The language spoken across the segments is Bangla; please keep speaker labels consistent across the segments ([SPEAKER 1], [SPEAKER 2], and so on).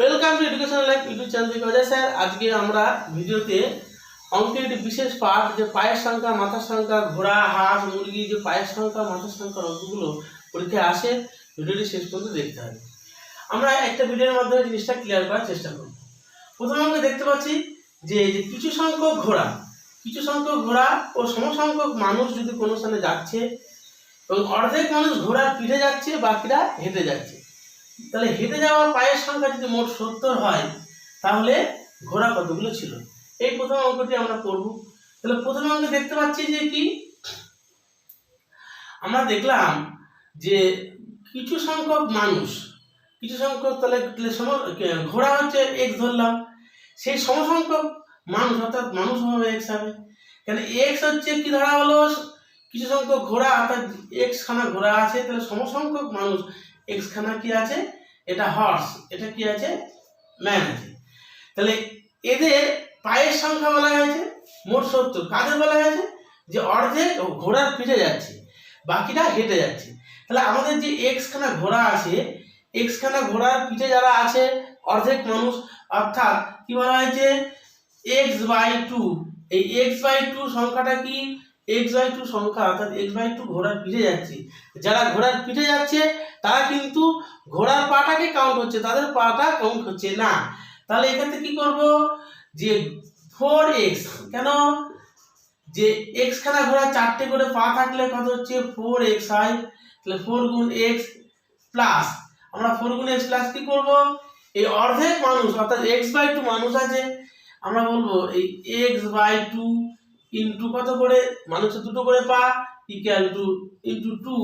[SPEAKER 1] Welcome to education life YouTube channel থেকে অজয় স্যার। আজকে আমরা ভিডিওতে অঙ্কের একটি বিশেষ পাঠ, যে পায়ের সংখ্যা, মাথার সংখ্যা, ঘোড়া, হাঁস, মুরগি, যে পায়ের সংখ্যা, মাথার সংখ্যা অঙ্কগুলো পরীক্ষায় আসে, ভিডিওটি শেষ পর্যন্ত দেখতে হবে। আমরা একটা ভিডিওর মাধ্যমে জিনিসটা ক্লিয়ার করার চেষ্টা করব। প্রথমে আমরা দেখতে পাচ্ছি যে কিছু সংখ্যক ঘোড়া, কিছু সংখ্যক ঘোড়া ও সমসংখ্যক মানুষ যদি কোনো স্থানে যাচ্ছে এবং অর্ধেক মানুষ ঘোড়ার পিঠে যাচ্ছে, বাকিরা হেঁটে যাচ্ছে। তাহলে হেঁটে যাওয়া পায়ের সংখ্যা যদি মোট সত্তর হয়, তাহলে ঘোড়া কতগুলো ছিল? এই প্রথম অঙ্কটি আমরা করব। তাহলে প্রথম অঙ্কে দেখতে পাচ্ছি যে কি? আমরা দেখলাম যে কিছু সংখ্যক মানুষ, কিছু সংখ্যক তাহলে ঘোড়া হচ্ছে এক্স ধরলাম। সেই সমসংখ্যক মানুষ অর্থাৎ মানুষ হবে এক্স হবে। কেন এক্স হচ্ছে কি ধরা হলো? কিছু সংখ্যক ঘোড়া, অর্থাৎ এক্স খানা ঘোড়া আছে। তাহলে সমসংখ্যক মানুষ এক্স খানা কি আছে? এটা হর্স এটা কি আছে? ম্যান আছে। তাহলে এদের পায়ের সংখ্যা বলা হয়েছে, মোট সত্তর। কাদের বলা হয়েছে? যে অর্ধেক ঘোড়ার পিঠে যাচ্ছে বাকিটা হেঁটে যাচ্ছে। তাহলে আমাদের যে এক্সখানা ঘোড়া আছে এক্সখানা ঘোড়ার পিঠে যারা আছে, অর্ধেক মানুষ, অর্থাৎ কি বলা হয়েছে? এক্স বাই টু এই এক্স বাই টু সংখ্যাটা কি? এক্স বাই টু সংখ্যা, অর্থাৎ এক্স বাই টু ঘোড়ার পিঠে যাচ্ছে। যারা ঘোড়ার পিঠে যাচ্ছে তারা কিন্তু ঘোড়ার পাটাকে কাউন্ট হচ্ছে, তাদের পাটা কাউন্ট হচ্ছে না। তাহলে এক্ষেত্রে কি করব? যে ফোর এক্স কেন? যে এক্স খানা ঘোড়া চারটে করে পা থাকলে কত হচ্ছে? ফোর এক্স হয় তাহলে ফোর গুণ এক্স প্লাস আমরা ফোর গুণ এক্স প্লাস কি করব? এই অর্ধেক মানুষ, অর্থাৎ এক্স বাই টু মানুষ আছে, আমরা বলব এই এক্স বাই টু ইন্টু কত করে? মানুষের দুটো করে পা। ইকুয়াল টু ইন্টু টু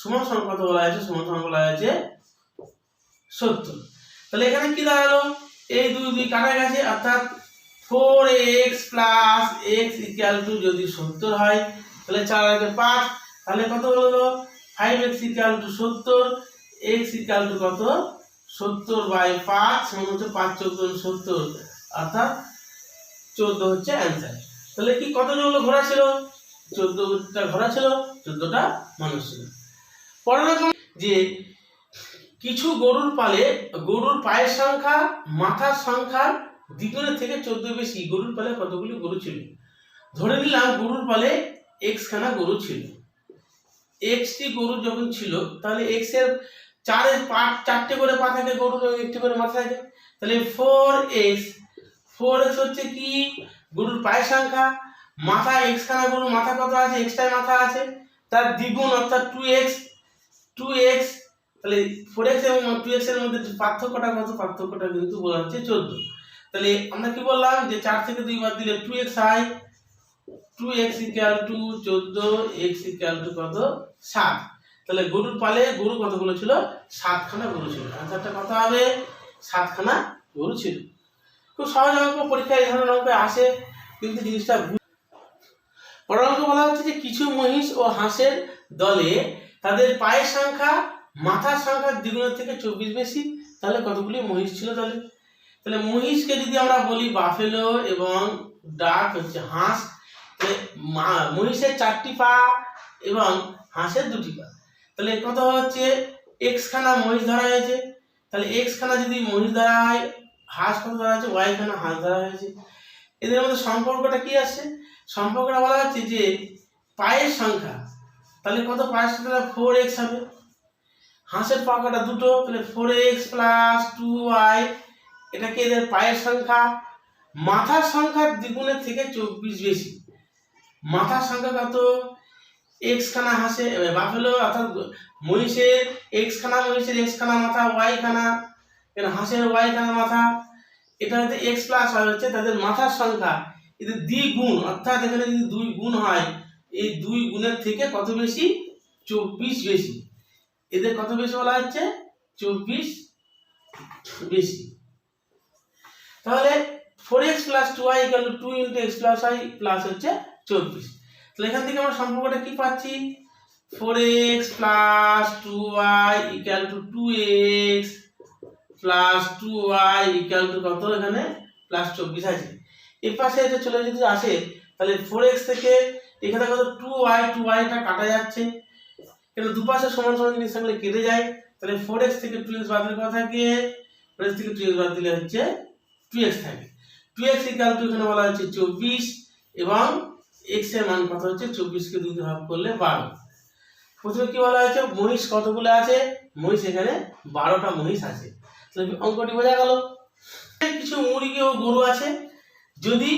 [SPEAKER 1] সমান সমান কত বলা হয়েছে? সমান সমান বলা হয়েছে সত্তর। তাহলে এখানে কি দাঁড়াল? এই দুই দুই কাটা গেছে, অর্থাৎ four X plus X equal to যদি সত্তর হয়, তাহলে চার আগে পাঁচ, তাহলে কত হলো ফাইভ এক্স ইকুয়াল টু সত্তর এক্স ইকুয়াল টু কত? সত্তর বাই পাঁচ সমান হচ্ছে পাঁচ চোদ্দ সত্তর, অর্থাৎ চোদ্দ হচ্ছে অ্যান্সার তাহলে কি কতজন ঘোড়া ছিল? চোদ্দটা ঘোড়া ছিল, চোদ্দটা মানুষ ছিল। রকম যে কিছু গরুর পালে, গরুর পায়ের সংখ্যা, মাথার সংখ্যার দ্বিগুণের থেকে চোদ্দ বেশি। গরুর পালে কতগুলি গরু ছিল? ধরে নিলাম গরুর পালে এক্স খানা গরু ছিল। এক্সটি গরু যখন ছিল, তাহলে এক্সের চারের পা চারটে করে পা থাকে গরুর, একটি করে মাথা থাকে। তাহলে ফোর এক্স ফোর এক্স হচ্ছে কি? গরুর পায়ের সংখ্যা। মাথা এক্স খানা গরুর মাথা কত আছে? এক্সটাই মাথা আছে। তার দ্বিগুণ, অর্থাৎ টু এক্স টু এক্স তাহলে ফোর এক্স এবং টু এক্সের মধ্যে পার্থক্যটা কত? পার্থক্যটা কিন্তু বলা হচ্ছে চোদ্দ। তাহলে আমরা কি বললাম যে চার থেকে দুই বাদ দিলে two X I two X equal to চোদ্দ এক্স ইকুয়াল টু কত? সাত। তাহলে গরুর পালে গরু কতগুলো ছিল? সাতখানা গরু ছিল। আনসারটা কত হবে? সাতখানা গরু ছিল। খুব সহজ অঙ্ক, পরীক্ষায় এই ধরনের আসে। কিন্তু জিনিসটা পরের বলা হচ্ছে যে কিছু মহিষ ও হাঁসের দলে তাদের পায়ের সংখ্যা, মাথার সংখ্যার দ্বিগুণের থেকে চব্বিশ বেশি। তাহলে কতগুলি মহিষ ছিল তাহলে? তাহলে মহিষকে যদি আমরা বলি বাফেলো এবং ডাক হচ্ছে হাঁস মহিষের চারটি পা এবং হাঁসের দুটি পা। তাহলে কত হচ্ছে? এক্স খানা মহিষ ধরা হয়েছে। তাহলে এক্স খানা যদি মহিষ ধরা হয়, হাঁস কত ধরা হয়েছে? ওয়াই খানা হাঁস ধরা হয়েছে। এদের মধ্যে সম্পর্কটা কি আছে? সম্পর্কটা বলা হচ্ছে যে পায়ের সংখ্যা। তাহলে কত পায়ের সংখ্যা? ফোর এক্স হবে। হাঁসের পাখাটা দুটো, তাহলে four X plus two Y এটা কি এদের পায়ের সংখ্যা? মাথার সংখ্যার দ্বিগুণের থেকে চব্বিশ বেশি। মাথার সংখ্যা কত? এক্স খানা হাসে বাফেলো অর্থাৎ মহিষের এক্স খানা, মহিষের এক্স খানা মাথা ওয়াই খানা, কেন হাঁসের ওয়াই খানা মাথা? এটা হচ্ছে এক্স প্লাস হয় হচ্ছে তাদের মাথার সংখ্যা। এদের দ্বিগুণ অর্থাৎ এখানে যদি দুই গুণ হয়, এই দুই গুণের থেকে কত বেশি? চব্বিশ বেশি। এদের কত বেশি বলা হচ্ছে? চব্বিশ বেশি। তাহলে four X plus two Y equal to into X plus Y plus হচ্ছে চব্বিশ। তাহলে এখান থেকে আমরা সম্পর্কটা কি পাচ্ছি? Four X plus two Y equal to two X plus two Y equal to কত এখানে? প্লাস চব্বিশ আছে। এর পাশে এটা চলে যদি আসে, তাহলে ফোর এক্স থেকে এখানে কত? টু ওয়াই টু ওয়াইটা কাটা যাচ্ছে। কিন্তু দুপাশে সমান সমান জিনিস থাকলে কেটে যায়। তাহলে ফোর এক্স থেকে টু এক্স বাদ দিলে কথা থাকে? ফোরেস থেকে টু এক্স বাদ দিলে হচ্ছে টু এক্স থাকে। টু এক্স ইকাল টু এখানে বলা হচ্ছে চব্বিশ এবং এক্সের মান কত হচ্ছে? চব্বিশকে দুই ভাগ করলে বারো। প্রথমে কি বলা হয়েছে? মহিষ কতগুলো আছে? মহিষ এখানে বারোটা মহিষ আছে। অঙ্কটি বোঝা গেল। কিছু মুরগি ও গরু আছে। যদি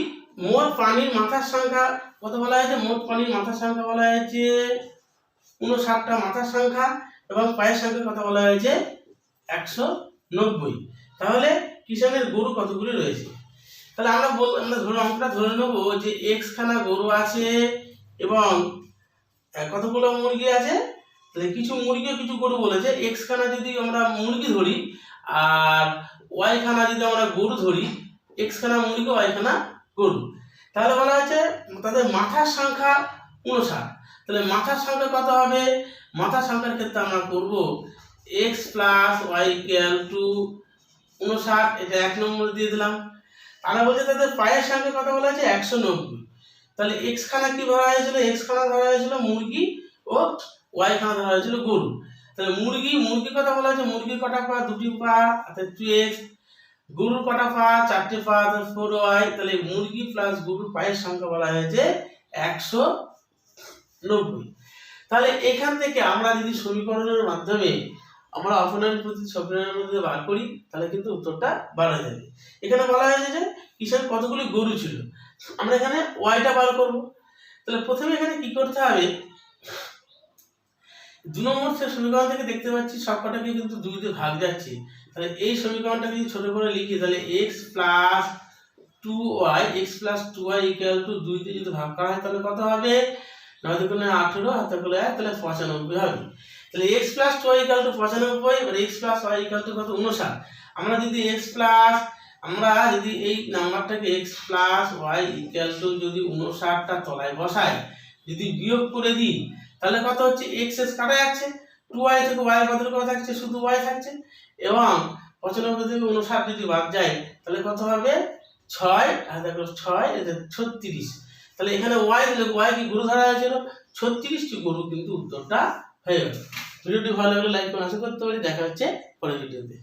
[SPEAKER 1] মোট প্রাণীর মাথার সংখ্যা কত বলা হয়েছে? মোট প্রাণীর মাথার সংখ্যা বলা হয়েছে উনষাটটা মাথার সংখ্যা এবং পায়ের সংখ্যা কত বলা হয়েছে? একশো নব্বই। তাহলে কিষানের গরু কতগুলি রয়েছে? তাহলে আমরা বল, আমরা ধরে, অঙ্কটা ধরে নেব যে এক্স খানা গরু আছে এবং কতগুলো মুরগি আছে? তাহলে কিছু মুরগি কিছু গরু বলেছে। এক্স খানা যদি আমরা মুরগি ধরি আর ওয়াই খানা যদি আমরা গরু ধরি এক্স খানা মুরগি ওয়াই খানা গরু। তাহলে বলা হচ্ছে তাদের মাথার সংখ্যা উনষাট তাহলে মাথার সংখ্যা কত হবে? মাথার সংখ্যার ক্ষেত্রে আমরা করব X plus Y equal to উনষাট এটা এক নম্বর দিয়ে দিলাম। তাহলে বলছে তাদের পায়ের সংখ্যা কত বলা হয়েছে? একশো নব্বই। তাহলে এক্স খানা কি ধরা হয়েছিল? এক্স খানা ধরা হয়েছিল মুরগি ও ওয়াই খানা ধরা হয়েছিল গরু। তাহলে মুরগি মুরগি কথা বলা হয়েছে মুরগির কটা পা, দুটি পা, অর্থাৎ টু এক্স গরুর কটা পা, চারটে পা ফোর ওয়াই তাহলে মুরগি প্লাস গরুর পায়ের সংখ্যা বলা হয়েছে একশো নব্বই। তাহলে এখান থেকে আমরা যদি সমীকরণের মাধ্যমে, আমরা অপনয়ন প্রতি সমীকরণের মধ্যে বার করি, তাহলে কিন্তু উত্তরটা বাড়া যাবে। এখানে বলা হয়েছে যে কিষান কতগুলি গরু ছিল? আমরা এখানে ওয়াইটা বার করব। তাহলে প্রথমে এখানে কি করতে হবে? দু নম্বর সমীকরণ থেকে দেখতে পাচ্ছি সবকটাকে কিন্তু দুই দিয়ে ভাগ যাচ্ছে। তাহলে এই সমীকরণটা যদি ছোট করে লিখি, তাহলে X plus two Y X plus two Y equal to দুই দিয়ে যদি ভাগ করা হয়, তাহলে কত হবে? নয় দুগুণে আঠেরো, হাতে করলে এক, তাহলে পঁচানব্বই হবে। তাহলে X plus two Y equal to পঁচানব্বই, এবার X plus Y equal to কত? উনষাট আমরা যদি এক্স প্লাস আমরা যদি এই নাম্বারটাকে X plus Y equal to যদি উনষাটটা তলায় বসাই, যদি বিয়োগ করে দিই তাহলে কত হচ্ছে? এক্স এস কাটা যাচ্ছে টু ওয়াই থেকে ওয়াই বদল করা থাকছে? শুধু ওয়াই থাকছে। এবং পঁচানব্বই থেকে উনষাট যদি বাদ যায়, তাহলে কত হবে? ছয়, আর দেখো ছয় ছত্রিশ। তাহলে এখানে ওয়াই দিলে ওয়াই কি গরু ধরা হয়েছিল ছত্রিশটি গরু কিন্তু উত্তরটা হয়ে গেল। ভিডিওটি ভালো লাগলে লাইক করে আশা করতে পারি দেখা হচ্ছে পরের ভিডিওতে।